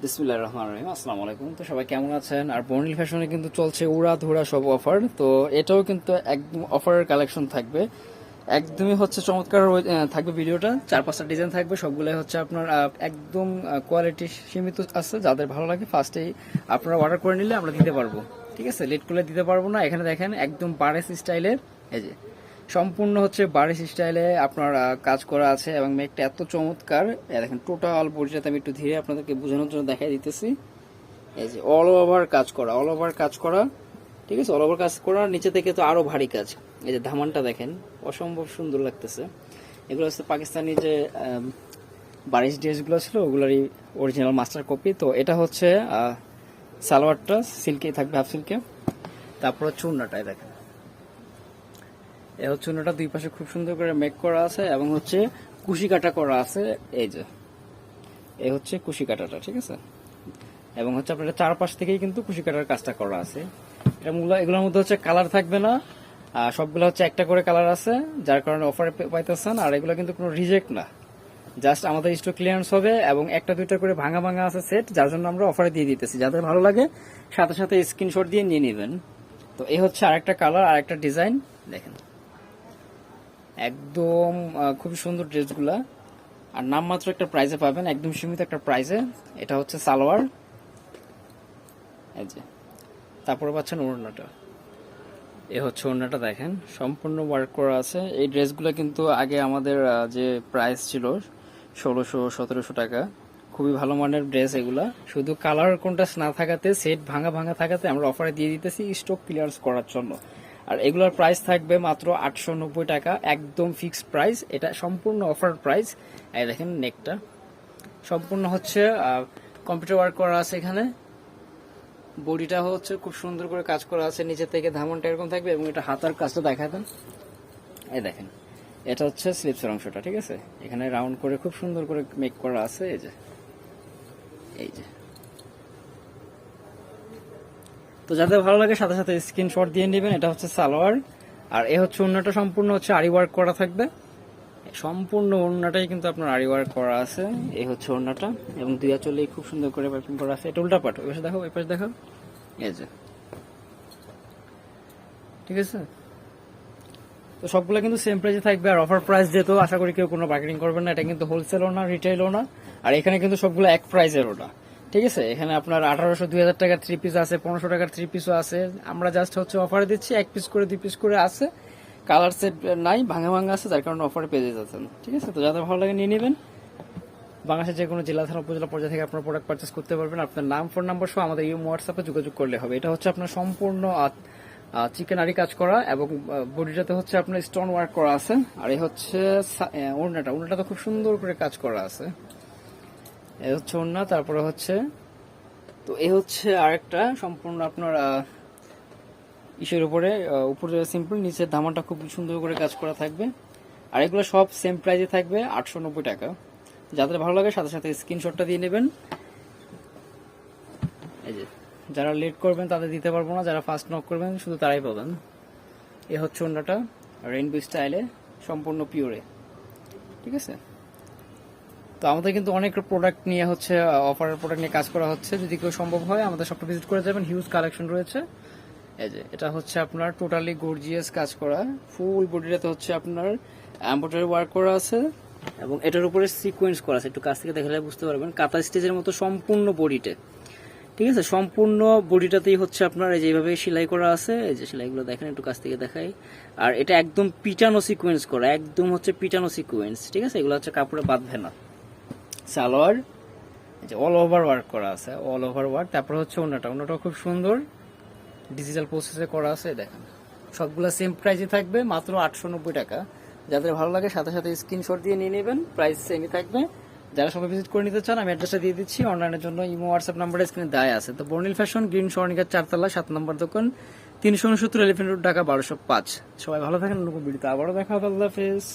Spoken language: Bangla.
বিসমিল্লাহ রহমান রহিম, আসসালামু আলাইকুম। তো সবাই কেমন আছেন? আর বর্নিল ফ্যাশনে কিন্তু চলছে উড়া ধুরা সব অফার, তো এটাও কিন্তু একদম অফারের কালেকশন থাকবে। একদমই হচ্ছে চমৎকার থাকবে ভিডিওটা। চার পাঁচটা ডিজাইন থাকবে, সবগুলোই হচ্ছে আপনার একদম কোয়ালিটি সীমিত আছে, যাদের ভালো লাগে ফার্স্টেই আপনারা অর্ডার করে নিলে আমরা দিতে পারব। ঠিক আছে? লেট করলে দিতে পারব না। এখানে দেখেন একদম বারেস স্টাইলের এই যে সম্পূর্ণ হচ্ছে বারিশ স্টাইলে আপনার কাজ করা আছে এবং মেঘটা এত চমৎকার। দেখেন টোটাল বডিটাতে আমি একটু ধীরে আপনাদেরকে বোঝানোর জন্য দেখাই দিতেছি। এই যে অল ওভার কাজ করা অল ওভার কাজ করা, ঠিক আছে? অল ওভার কাজ করা, নিচে থেকে তো আরও ভারী কাজ। এই যে, ধামানটা দেখেন, অসম্ভব সুন্দর লাগতেছে। এগুলো হচ্ছে পাকিস্তানি যে বারিশ ড্রেসগুলো ছিল, ওগুলোরই অরিজিনাল মাস্টার কপি তো এটা হচ্ছে সালোয়ারটা সিল্কে থাকবে হাফ সিল্কে তারপর চুন্নাটাই দেখেন। এ হচ্ছে চুনাটা দুই পাশে খুব সুন্দর করে মেক করা আছে এবং হচ্ছে কুশি কাটা করা আছে, এই যে। এই হচ্ছে কুশি কাটাটা, ঠিক আছে? এবং হচ্ছে আপনার চারপাশ থেকেই কিন্তু কুশি কাটার কাজটা করা আছে। এটা মূলত এগুলোর মধ্যে হচ্ছে কালার থাকবে না। আর সবগুলো হচ্ছে একটা করে কালার আছে, যার কারণে অফারে পাইতেছেন, আর এগুলো কিন্তু কোনো রিজেক্ট না। জাস্ট আমাদের স্টক ক্লিয়ারেন্স হবে এবং একটা দুইটা করে ভাঙা ভাঙা আছে সেট যার জন্য আমরা অফারে দিয়ে দিতেছি। যাদের ভালো লাগে, সাথে সাথে স্ক্রিনশট দিয়ে নিয়ে নেবেন। তো এই হচ্ছে আরেকটা কালার আর একটা ডিজাইন দেখেন। একদম খুবই সুন্দর ড্রেসগুলা। আর নামমাত্র একটা প্রাইজে পাবেন, একদম সীমিত একটা প্রাইজে এটা হচ্ছে সালোয়ার। যে, তারপরে পাচ্ছেন ওড়নাটা। এ হচ্ছে ওড়নাটা, দেখেন, সম্পূর্ণ ওয়ার্ক করা আছে। এই ড্রেসগুলো কিন্তু আগে আমাদের যে প্রাইস ছিল, ষোলোশো, সতেরোশো টাকা। খুবই ভালো মানের ড্রেস এগুলা। শুধু কালার কন্ট্রাস্ট না থাকাতে সেট ভাঙা ভাঙা থাকাতে আমরা অফারে দিয়ে দিতেছি স্টক ক্লিয়ারেন্স করার জন্য। আর এগুলোর প্রাইস থাকবে মাত্র আটশো নব্বই টাকা, একদম ফিক্সড প্রাইস এটা সম্পূর্ণ অফার প্রাইস এই দেখেন নেকটা সম্পূর্ণ হচ্ছে কম্পিউটার ওয়ার্ক করা আছে এখানে। বডিটা হচ্ছে খুব সুন্দর করে কাজ করা আছে। নিচে থেকে ধামনটা এরকম থাকবে এবং এটা হাতার কাজটা দেখা দেন এই দেখেন, এটা হচ্ছে স্লিপসের অংশটা, ঠিক আছে? এখানে রাউন্ড করে খুব সুন্দর করে মেক করা আছে, এই যে। এই যে। তো যাদের ভালো লাগে, সাথে সাথে স্ক্রিনশট দিয়ে নেবেন। এটা হচ্ছে সালোয়ার। আর এ হচ্ছে অন্যটা সম্পূর্ণ হচ্ছে আরি ওয়ার্ক করা থাকবে। সম্পূর্ণ ওড়নাটাই কিন্তু আপনার আরি ওয়ার্ক করা আছে। এই হচ্ছে ওড়নাটা এবং দুই আঁচলেই খুব সুন্দর করে পাইপিং করা আছে। এটা উল্টা পাট। ওই পাশে দেখো, ওই পাশে দেখো। এই যে। ঠিক আছে? তো সবগুলো কিন্তু সেম প্রাইসে থাকবে। আর অফার প্রাইস যেহেতু, আশা করি কেউ কোনো বার্গেনিং করবেন না। এটা কিন্তু হোলসেলও না রিটেলও না। আর এখানে কিন্তু সবগুলো এক প্রাইসেরও না। ঠিক আছে? এখানে আপনার আঠারোশো দুই হাজার টাকার থ্রি পিস আছে, পনেরোশো টাকার থ্রি পিসও আছে। আমরা জাস্ট হচ্ছে অফারে দিচ্ছি, এক পিস করে, দুই পিস করে আছে। কালার সেট নাই, ভাঙা ভাঙা আছে, যার কারণে অফারে পেয়ে যাচ্ছেন। ঠিক আছে? তো যাদের ভালো লাগে নিয়ে নেবেন। বাংলাদেশের যে কোনো জেলা থানা, উপজেলা পর্যায়ে থেকে আপনার প্রোডাক্ট পারচেস করতে পারবেন। আপনার নাম ফোন নাম্বার সহ আমাদের ইউ হোয়াটসঅ্যাপে যোগাযোগ করলে হবে। এটা হচ্ছে আপনার সম্পূর্ণ চিকেন আরি কাজ করা এবং বডিটাতে হচ্ছে আপনার স্টোন ওয়ার্ক করা আছে। আর এই হচ্ছে ওড়নাটা। ওড়নাটা তো খুব সুন্দর করে কাজ করা আছে। এই হচ্ছে ওড়না, তারপরে হচ্ছে তো এই হচ্ছে আরেকটা সম্পূর্ণ আপনার ইসের উপরে উপরে সিম্পল নিচের ধামাটা খুব সুন্দর করে কাজ করা থাকবে। আর এগুলো সব সেম প্রাইসে থাকবে আটশো নব্বই টাকা। যাদের ভালো লাগে সাথে সাথে স্ক্রিনশটটা দিয়ে নেবেন। এই যে, যারা লেট করবেন তাদের দিতে পারব না, যারা ফার্স্ট নক করবেন শুধু তারাই পাবেন। এ হচ্ছে অন্যটা রেইনবো স্টাইলে সম্পূর্ণ পিওরে ঠিক আছে? তো আমাদের কিন্তু অনেক প্রোডাক্ট নিয়ে হচ্ছে অফারের প্রোডাক্ট নিয়ে কাজ করা হচ্ছে। যদি কেউ সম্ভব হয়, আমাদের সবটা ভিজিট করে যাবেন। হিউজ কালেকশন রয়েছে। এই যে, এটা হচ্ছে আপনার টোটালি গর্জিয়াস কাজ করা। ফুল বডিটাতে হচ্ছে আপনার এম্ব্রয়ডারি ওয়ার্ক করা আছে এবং এটার উপরে সিকোয়েন্স করা আছে। একটু কাছ থেকে দেখালে বুঝতে পারবেন। কাতা স্টেজের মতো সম্পূর্ণ বডিতে ঠিক আছে? সম্পূর্ণ বডিটাতেই হচ্ছে আপনার এই যেভাবে সেলাই করা আছে। এই যে সেলাইগুলো দেখেন, একটু কাছ থেকে দেখাই। আর এটা একদম পিটানো সিকোয়েন্স করা। একদম হচ্ছে পিটানো সিকোয়েন্স ঠিক আছে? এগুলো হচ্ছে কাপড়ে বাঁধবে না। সালোয়ার যে অল ওভার ওয়ার্ক করা আছে অল ওভার ওয়ার্ক তারপর হচ্ছে অন্যটা অন্যটা খুব সুন্দর। ডিজিটাল প্রসেসে করা আছে, দেখেন। সবগুলো সেম প্রাইসে থাকবে, মাত্র আটশো নব্বই টাকা। যাদের ভালো লাগে, সাথে সাথে স্ক্রিনশট দিয়ে নিয়ে নেবেন প্রাইস সেমই থাকবে। যারা সবাই ভিজিট করে নিতে চান, আমি অ্যাড্রেসটা দিয়ে দিচ্ছি। অনলাইনের জন্য ইমো হোয়াটসঅ্যাপ নাম্বারে স্ক্রিনে দেয় আছে। তো বর্নিল ফ্যাশন গ্রিন স্বর্ণিকার চারতলা সাত নম্বর দোকান, তিনশো উনসত্তর এলিফেন্ট রোড ঢাকা বারোশো পাঁচ। সবাই ভালো থাকেন, নতুন ভিডিওতে আবারও দেখা হবে। আল্লাহ হাফেজ।